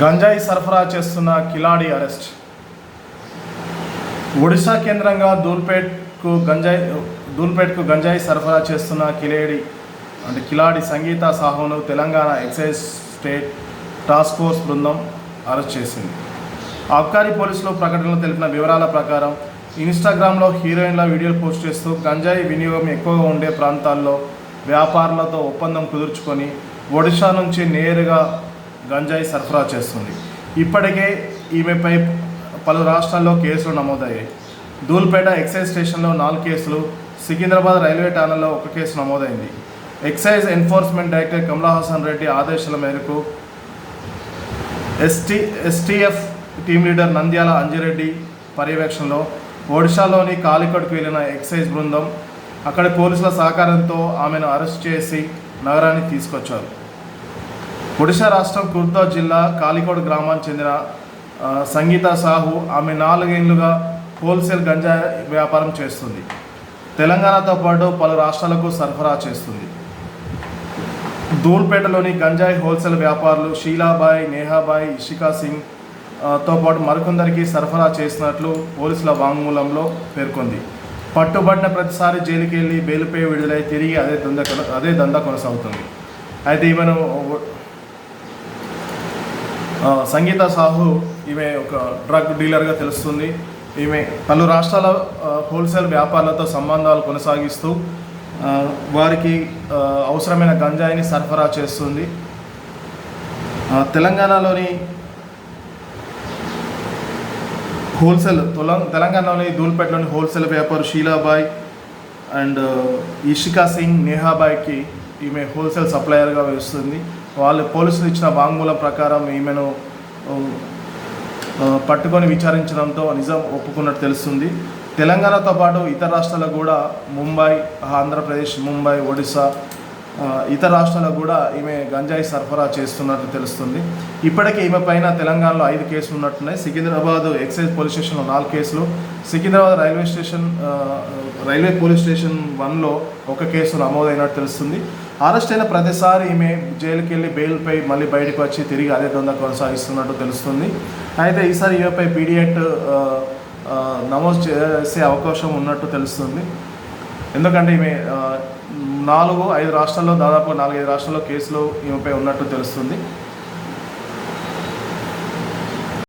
గంజాయి సరఫరా చేస్తున్న కిలాడి అరెస్ట్. ఒడిశా కేంద్రంగా దూల్పేట్కు గంజాయి దూల్పేట్కు గంజాయి సరఫరా చేస్తున్న కిలేడి అంటే కిలాడి సంగీత సాహును Telangana excise state task force బృందం అరెస్ట్ చేసింది. అబ్కారీ పోలీసులు ప్రకటనలో తెలిపిన వివరాల ప్రకారం ఇన్స్టాగ్రామ్లో హీరోయిన్ల వీడియోలు పోస్ట్ చేస్తూ గంజాయి వినియోగం ఎక్కువగా ఉండే ప్రాంతాల్లో వ్యాపారులతో ఒప్పందం కుదుర్చుకొని ఒడిశా నుంచి నేరుగా గంజాయి సరఫరా చేస్తుంది. ఇప్పటికే ఈమెపై పలు రాష్ట్రాల్లో కేసులు నమోదయ్యాయి. ధూల్పేట ఎక్సైజ్ స్టేషన్లో నాలుగు కేసులు సికింద్రాబాద్ రైల్వే టనల్లో ఒక కేసు నమోదైంది. Excise enforcement director Kamalahasan Reddy ఆదేశాల మేరకు ST STF team leader Nandyala Anjireddy పర్యవేక్షణలో ఒడిశాలోని కాలికట్కు వెళ్ళిన ఎక్సైజ్ బృందం అక్కడి పోలీసుల సహకారంతో ఆమెను అరెస్ట్ చేసి నగరానికి తీసుకొచ్చారు. ఒడిశా రాష్ట్రం కుర్దా జిల్లా కాలికోట్ గ్రామానికి చెందిన సంగీత సాహు. ఆమె నాలుగేళ్ళుగా హోల్సేల్ గంజా వ్యాపారం చేస్తుంది. తెలంగాణతో పాటు పలు రాష్ట్రాలకు సరఫరా చేస్తుంది. దూల్పేటలోని గంజాయి హోల్సేల్ వ్యాపారులు షీలాబాయ్ నేహాబాయ్ ఇషికా సింగ్తో పాటు మరికొందరికి సరఫరా చేసినట్లు పోలీసుల వాంగ్మూలంలో పేర్కొంది. పట్టుబడిన ప్రతిసారి జైలుకి వెళ్ళి బెయిల్పై విడుదలై తిరిగి అదే దంద అదే దందా కొనసాగుతుంది. అయితే ఈమెను సంగీత సాహు ఈమె ఒక డ్రగ్ డీలర్గా తెలుస్తుంది. ఈమె పలు రాష్ట్రాల హోల్సేల్ వ్యాపారులతో సంబంధాలు కొనసాగిస్తూ వారికి అవసరమైన గంజాయిని సరఫరా చేస్తుంది. తెలంగాణలోని హోల్సేల్ తెలంగాణలోని దూల్పేటలోని హోల్సేల్ వ్యాపారి షీలాబాయ్ అండ్ ఇషికా సింగ్ నేహాబాయ్కి ఈమె హోల్సేల్ సప్లయర్గా వేస్తుంది. వాళ్ళు పోలీసులు ఇచ్చిన వాంగ్మూలం ప్రకారం ఈమెను పట్టుకొని విచారించడంతో నిజం ఒప్పుకున్నట్టు తెలుస్తుంది. తెలంగాణతో పాటు ఇతర రాష్ట్రాలకు కూడా ముంబై ఆంధ్రప్రదేశ్ ముంబై ఒడిశా ఇతర రాష్ట్రాలకు కూడా ఈమె గంజాయి సరఫరా చేస్తున్నట్టు తెలుస్తుంది. ఇప్పటికే ఈమె పైన తెలంగాణలో ఐదు కేసులు ఉన్నట్టున్నాయి. సికింద్రాబాద్ ఎక్సైజ్ పోలీస్ స్టేషన్లో నాలుగు కేసులు. Secunderabad railway station railway police station వన్లో ఒక కేసు నమోదైనట్టు తెలుస్తుంది. అరెస్ట్ అయిన ప్రతిసారి ఈమె జైలుకి వెళ్ళి బెయిల్పై మళ్ళీ బయటకు వచ్చి తిరిగి అదే దొంగ కొనసాగిస్తున్నట్టు తెలుస్తుంది. అయితే ఈసారి ఈమెపై పీడియట్ నమోదు చేసే అవకాశం ఉన్నట్టు తెలుస్తుంది. ఎందుకంటే ఈమె నాలుగు ఐదు రాష్ట్రాల్లో దాదాపు నాలుగైదు రాష్ట్రాల్లో కేసులు ఈమెపై ఉన్నట్టు తెలుస్తుంది.